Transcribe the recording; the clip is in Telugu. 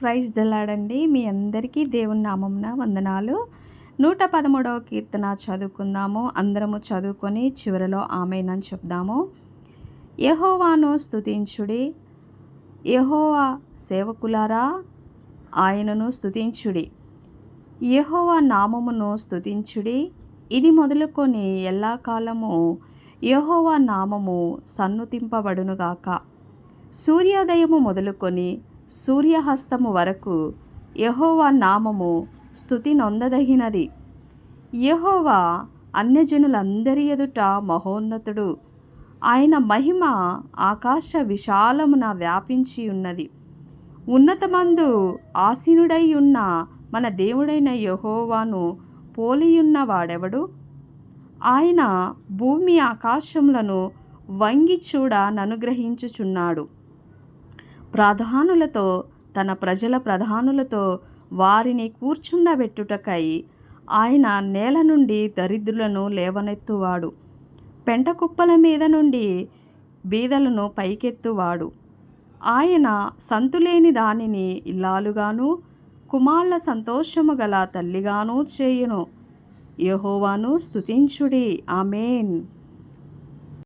ప్రైజ్ దలాడండి. మీ అందరికీ దేవుని నామంన వందనాలు. నూట పదమూడవ కీర్తన చదువుకుందాము. అందరము చదువుకొని చివరిలో ఆమెనని చెప్దాము. యహోవాను స్తుతించుడి. యహోవా సేవకులారా ఆయనను స్తుతించుడి. యహోవా నామమును స్తుతించుడి. ఇది మొదలుకొని ఎల్లాకాలము యహోవా నామము సన్నుతింపబడునుగాక. సూర్యోదయము మొదలుకొని సూర్యహస్తము వరకు యహోవా నామము స్థుతి నొందదగినది. యహోవా అన్యజనులందరి ఎదుట మహోన్నతుడు. ఆయన మహిమ ఆకాశ విశాలమున వ్యాపించి ఉన్నది. ఉన్నతమందు ఆసీనుడై ఉన్న మన దేవుడైన యహోవాను పోలియున్న వాడెవడు? ఆయన భూమి ఆకాశములను వంగి చూడ ననుగ్రహించుచున్నాడు. ప్రధానులతో తన ప్రజల ప్రధానులతో వారిని కూర్చుండబెట్టుటకై ఆయన నేల నుండి దరిద్రులను లేవనెత్తువాడు. పెంట కుప్పల మీద నుండి బీదలను పైకెత్తువాడు. ఆయన సంతులేని దానిని ఇల్లాలుగాను కుమార్ల సంతోషము గల తల్లిగాను చేయును. యహోవాను స్తుతించుడి. ఆమెన్.